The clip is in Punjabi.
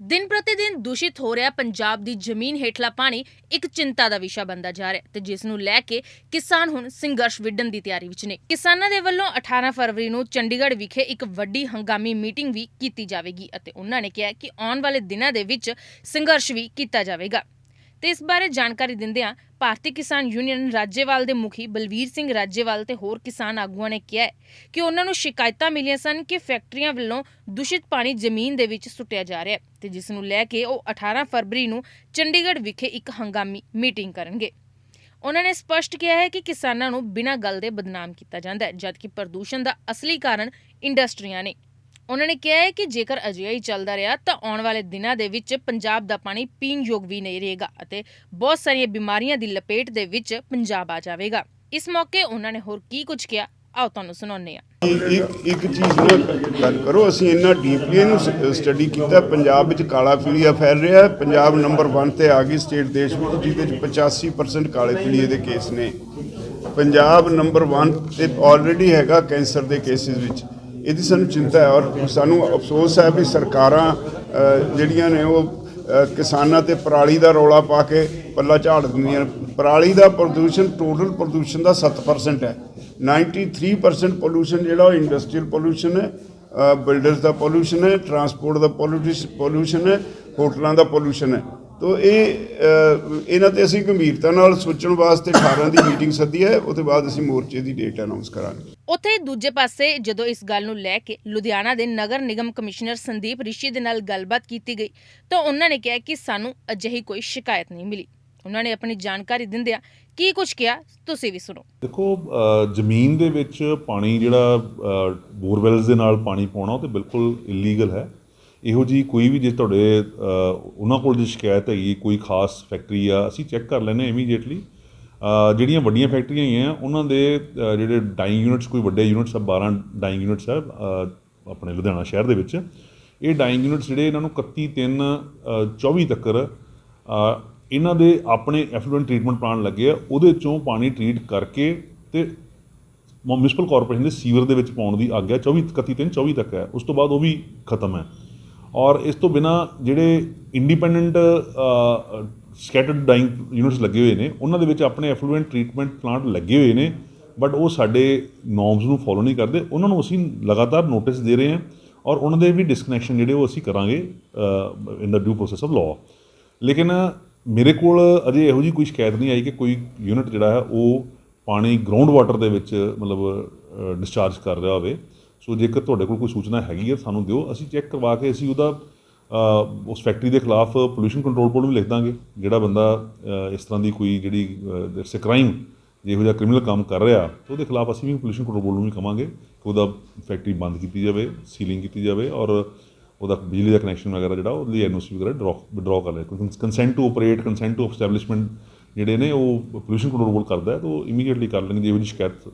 ਦਿਨ ਪ੍ਰਤੀ ਦਿਨ ਦੂਸ਼ਿਤ ਹੋ ਰਿਹਾ ਪੰਜਾਬ ਦੀ ਜ਼ਮੀਨ ਹੇਠਲਾ ਪਾਣੀ ਇੱਕ ਚਿੰਤਾ ਦਾ ਵਿਸ਼ਾ ਬਣਦਾ ਜਾ ਰਿਹਾ ਤੇ ਜਿਸ ਨੂੰ ਲੈ ਕੇ ਕਿਸਾਨ ਹੁਣ ਸੰਘਰਸ਼ ਵਿੱਢਣ ਦੀ ਤਿਆਰੀ ਵਿੱਚ ਨੇ। ਕਿਸਾਨਾਂ ਦੇ ਵੱਲੋਂ 18 ਫਰਵਰੀ ਨੂੰ ਚੰਡੀਗੜ੍ਹ ਵਿਖੇ ਇੱਕ ਵੱਡੀ ਹੰਗਾਮੀ ਮੀਟਿੰਗ ਵੀ ਕੀਤੀ ਜਾਵੇਗੀ ਅਤੇ ਉਹਨਾਂ ਨੇ ਕਿਹਾ ਕਿ ਆਉਣ ਵਾਲੇ ਦਿਨਾਂ ਦੇ ਵਿੱਚ ਸੰਘਰਸ਼ ਵੀ ਕੀਤਾ ਜਾਵੇਗਾ। ਤੇ ਇਸ ਬਾਰੇ ਜਾਣਕਾਰੀ ਦਿੰਦਿਆਂ ਭਾਰਤੀ ਕਿਸਾਨ ਯੂਨੀਅਨ ਰਾਜੇਵਾਲ ਦੇ ਮੁਖੀ ਬਲਵੀਰ ਸਿੰਘ ਰਾਜੇਵਾਲ ਤੇ ਹੋਰ ਕਿਸਾਨ ਆਗੂਆਂ ਨੇ ਕਿਹਾ ਕਿ ਉਹਨਾਂ ਨੂੰ ਸ਼ਿਕਾਇਤਾਂ ਮਿਲੀਆਂ ਸਨ ਕਿ ਫੈਕਟਰੀਆਂ ਵੱਲੋਂ ਦੂਸ਼ਿਤ ਪਾਣੀ ਜ਼ਮੀਨ ਦੇ ਵਿੱਚ ਸੁੱਟਿਆ ਜਾ ਰਿਹਾ ਹੈ ਤੇ ਜਿਸ ਨੂੰ ਲੈ ਕੇ ਉਹ 18 ਫਰਵਰੀ ਨੂੰ ਚੰਡੀਗੜ੍ਹ ਵਿਖੇ ਇੱਕ ਹੰਗਾਮੀ ਮੀਟਿੰਗ ਕਰਨਗੇ। ਉਹਨਾਂ ਨੇ ਸਪਸ਼ਟ ਕਿਹਾ ਹੈ ਕਿ ਕਿਸਾਨਾਂ ਨੂੰ ਬਿਨਾਂ ਗੱਲ ਦੇ ਬਦਨਾਮ ਕੀਤਾ ਜਾਂਦਾ ਹੈ, ਜਦਕਿ ਪ੍ਰਦੂਸ਼ਣ ਦਾ ਅਸਲੀ ਕਾਰਨ ਇੰਡਸਟਰੀਆਂ ਨੇ। ਉਹਨਾਂ ਨੇ ਕਿਹਾ ਹੈ ਕਿ ਜੇਕਰ ਅਜਿਹਾ ਹੀ ਚੱਲਦਾ ਰਿਹਾ ਤਾਂ ਆਉਣ ਵਾਲੇ ਦਿਨਾਂ ਦੇ ਵਿੱਚ ਪੰਜਾਬ ਦਾ ਪਾਣੀ ਪੀਣ ਯੋਗ ਵੀ ਨਹੀਂ ਰਹੇਗਾ ਅਤੇ ਬਹੁਤ ਸਾਰੀਆਂ ਬਿਮਾਰੀਆਂ ਦੀ ਲਪੇਟ ਦੇ ਵਿੱਚ ਪੰਜਾਬ ਆ ਜਾਵੇਗਾ। ਇਸ ਮੌਕੇ ਉਹਨਾਂ ਨੇ ਹੋਰ ਕੀ ਕੁਝ ਕਿਹਾ? ਆਓ ਤੁਹਾਨੂੰ ਸੁਣਾਉਂਦੇ ਹਾਂ। ਇੱਕ ਇੱਕ ਚੀਜ਼ ਨਾਲ ਗੱਲ ਕਰੋ, ਅਸੀਂ ਇੰਨਾ ਡੀਪਲੀ ਇਹਨੂੰ ਸਟੱਡੀ ਕੀਤਾ, ਪੰਜਾਬ ਵਿੱਚ ਕਾਲਾ ਪੀਲੀਆ ਫੈਲ ਰਿਹਾ ਹੈ, ਪੰਜਾਬ ਨੰਬਰ 1 ਤੇ ਆ ਗਈ ਸਟੇਟ ਦੇਸ਼ ਵਿੱਚ, ਜਿਹਦੇ ਵਿੱਚ 85% ਕਾਲੇ ਪੀਲੀਏ ਦੇ ਕੇਸ ਨੇ। ਪੰਜਾਬ ਨੰਬਰ 1 ਤੇ ਆਲਰੇਡੀ ਹੈਗਾ ਕੈਂਸਰ ਦੇ ਕੇਸਿਸ ਵਿੱਚ। ਇਹਦੀ ਸਾਨੂੰ ਚਿੰਤਾ ਹੈ ਔਰ ਸਾਨੂੰ ਅਫਸੋਸ ਹੈ ਵੀ ਸਰਕਾਰਾਂ ਜਿਹੜੀਆਂ ਨੇ ਉਹ ਕਿਸਾਨਾਂ ਤੇ ਪਰਾਲੀ ਦਾ ਰੌਲਾ ਪਾ ਕੇ ਪੱਲਾ ਝਾੜ ਦਿੰਦੀਆਂ ਨੇ। ਪਰਾਲੀ ਦਾ ਪ੍ਰਦੂਸ਼ਣ ਟੋਟਲ ਪ੍ਰਦੂਸ਼ਣ ਦਾ 7% ਹੈ 93% ਪੋਲੂਸ਼ਨ ਜਿਹੜਾ ਉਹ ਇੰਡਸਟਰੀਅਲ ਪੋਲੂਸ਼ਨ ਹੈ ਬਿਲਡਰਸ ਦਾ ਪੋਲੂਸ਼ਨ ਹੈ ਟਰਾਂਸਪੋਰਟ ਦਾ ਪੋਲੂਸ਼ਨ ਹੈ, ਹੋਟਲਾਂ ਦਾ ਪੋਲੂਸ਼ਨ ਹੈ ਤੋ ਇਹ ਇਹਨਾਂ ਤੇ ਅਸੀਂ ਗੰਭੀਰਤਾ ਨਾਲ ਸੋਚਣ ਵਾਸਤੇ 18 ਦੀ ਮੀਟਿੰਗ ਸੱਦੀ ਹੈ ਉਹਦੇ ਬਾਅਦ ਅਸੀਂ ਮੋਰਚੇ ਦੀ ਡੇਟ ਅਨਾਉਂਸ ਕਰਾਂਗੇ। ਉੱਥੇ ਦੂਜੇ ਪਾਸੇ ਜਦੋਂ ਇਸ ਗੱਲ ਨੂੰ ਲੈ ਕੇ ਲੁਧਿਆਣਾ ਦੇ ਨਗਰ ਨਿਗਮ ਕਮਿਸ਼ਨਰ ਸੰਦੀਪ ਰਿਸ਼ੀ ਦੇ ਨਾਲ ਗੱਲਬਾਤ ਕੀਤੀ ਗਈ ਤਾਂ ਉਹਨਾਂ ਨੇ ਕਿਹਾ ਕਿ ਸਾਨੂੰ ਅਜਿਹੀ ਕੋਈ ਸ਼ਿਕਾਇਤ ਨਹੀਂ ਮਿਲੀ। ਉਹਨਾਂ ਨੇ ਆਪਣੀ ਜਾਣਕਾਰੀ ਦਿੰਦਿਆਂ ਕੀ ਕੁਝ ਕਿਹਾ ਤੁਸੀਂ ਵੀ ਸੁਣੋ। ਦੇਖੋ ਜ਼ਮੀਨ ਦੇ ਵਿੱਚ ਪਾਣੀ ਜਿਹੜਾ ਬੋਰਵੈਲਸ ਦੇ ਨਾਲ ਪਾਣੀ ਪਾਉਣਾ ਉਹ ਤੇ ਬਿਲਕੁਲ ਇਲੀਗਲ ਹੈ। ਇਹੋ ਜੀ ਕੋਈ ਵੀ ਜੇ ਤੁਹਾਡੇ ਉਹਨਾਂ ਕੋਲ ਜੇ ਸ਼ਿਕਾਇਤ ਹੈਗੀ, ਕੋਈ ਖਾਸ ਫੈਕਟਰੀ ਆ, ਅਸੀਂ ਚੈੱਕ ਕਰ ਲੈਂਦੇ ਇਮੀਡੀਏਟਲੀ ਜਿਹੜੀਆਂ ਵੱਡੀਆਂ ਫੈਕਟਰੀਆਂ ਹੈਗੀਆਂ, ਉਹਨਾਂ ਦੇ ਜਿਹੜੇ ਡਾਈਂਗ ਯੂਨਿਟਸ ਕੋਈ ਵੱਡੇ ਯੂਨਿਟਸ ਆ 12 ਡਾਈਂਗ ਯੂਨਿਟਸ ਆ ਆਪਣੇ ਲੁਧਿਆਣਾ ਸ਼ਹਿਰ ਦੇ ਵਿੱਚ। ਇਹ ਡਾਈਂਗ ਯੂਨਿਟਸ ਜਿਹੜੇ ਇਹਨਾਂ ਨੂੰ 31 3 24 ਤੱਕ ਇਹਨਾਂ ਦੇ ਆਪਣੇ ਐਫਲੂਐਂਟ ਟ੍ਰੀਟਮੈਂਟ ਪਲਾਂਟ ਲੱਗੇ ਆ, ਉਹਦੇ ਚੋਂ ਪਾਣੀ ਟ੍ਰੀਟ ਕਰਕੇ ਤੇ ਮਿਊਨਿਸਪਲ ਕਾਰਪੋਰੇਸ਼ਨ ਦੇ ਸੀਵਰ ਦੇ ਵਿੱਚ ਪਾਉਣ ਦੀ ਆਗਿਆ 24 31 3 24 ਤੱਕ ਹੈ। ਉਸ ਤੋਂ ਬਾਅਦ ਉਹ ਵੀ ਖਤਮ ਹੈ। ਔਰ ਇਸ ਤੋਂ ਬਿਨਾ ਜਿਹੜੇ ਇੰਡੀਪੈਂਡੈਂਟ ਸਕੈਟਰਡ ਡਾਈਂਗ ਯੂਨਿਟਸ ਲੱਗੇ ਹੋਏ ਨੇ, ਉਹਨਾਂ ਦੇ ਵਿੱਚ ਆਪਣੇ ਐਫਲੂਐਂਟ ਟ੍ਰੀਟਮੈਂਟ ਪਲਾਂਟ ਲੱਗੇ ਹੋਏ ਨੇ ਬਟ ਉਹ ਸਾਡੇ ਨੋਰਮਸ ਨੂੰ ਫੋਲੋ ਨਹੀਂ ਕਰਦੇ। ਉਹਨਾਂ ਨੂੰ ਅਸੀਂ ਲਗਾਤਾਰ ਨੋਟਿਸ ਦੇ ਰਹੇ ਹਾਂ ਔਰ ਉਹਨਾਂ ਦੇ ਵੀ ਡਿਸਕਨੈਕਸ਼ਨ ਜਿਹੜੇ ਉਹ ਅਸੀਂ ਕਰਾਂਗੇ in the due process of law ਲੇਕਿਨ ਮੇਰੇ ਕੋਲ ਅਜੇ ਇਹੋ ਜੀ ਕੋਈ ਸ਼ਿਕਾਇਤ ਨਹੀਂ ਆਈ ਕਿ ਕੋਈ ਯੂਨਿਟ ਜਿਹੜਾ ਹੈ ਉਹ ਪਾਣੀ ਗਰਾਊਂਡ ਵਾਟਰ ਦੇ ਵਿੱਚ ਮਤਲਬ ਡਿਸਚਾਰਜ ਕਰ ਰਿਹਾ ਹੋਵੇ। ਸੋ ਜੇਕਰ ਤੁਹਾਡੇ ਕੋਲ ਕੋਈ ਸੂਚਨਾ ਹੈਗੀ ਹੈ ਸਾਨੂੰ ਦਿਓ। ਅਸੀਂ ਚੈੱਕ ਕਰਵਾ ਕੇ ਅਸੀਂ ਉਹਦਾ ਉਸ ਫੈਕਟਰੀ ਦੇ ਖਿਲਾਫ ਪੋਲੂਸ਼ਨ ਕੰਟਰੋਲ ਬੋਰਡ ਵੀ ਲਿਖ ਦਾਂਗੇ। ਜਿਹੜਾ ਬੰਦਾ ਇਸ ਤਰ੍ਹਾਂ ਦੀ ਕੋਈ ਜਿਹੜੀ ਇਟਸ ਕ੍ਰਾਈਮ ਜਿਹੋ ਜਿਹਾ ਕ੍ਰਿਮੀਨਲ ਕੰਮ ਕਰ ਰਿਹਾ ਉਹਦੇ ਖਿਲਾਫ ਅਸੀਂ ਵੀ ਪੋਲੂਸ਼ਨ ਕੰਟਰੋਲ ਬੋਰਡ ਨੂੰ ਵੀ ਕਵਾਂਗੇ ਕਿ ਉਹਦਾ ਫੈਕਟਰੀ ਬੰਦ ਕੀਤੀ ਜਾਵੇ ਸੀਲਿੰਗ ਕੀਤੀ ਜਾਵੇ ਔਰ ਉਹਦਾ ਬਿਜਲੀ ਦਾ ਕਨੈਕਸ਼ਨ ਵਗੈਰਾ ਜਿਹੜਾ, ਉਹਦੀ ਐਨਓਸੀ ਵਗੈਰਾ ਡਰਾ ਵਿਡਰਾ ਕਰ ਲੈ consent to operate consent to establishment ਜਿਹੜੇ ਨੇ, ਉਹ ਪੋਲੂਸ਼ਨ ਕੰਟਰੋਲ ਬੋਰਡ ਕਰਦਾ ਹੈ, ਤਾਂ ਉਹ ਇਮੀਡੀਏਟਲੀ ਕਰ ਲੈਣਗੇ, ਜਿਹੋ ਜਿਹੀ ਸ਼ਿਕਾਇਤ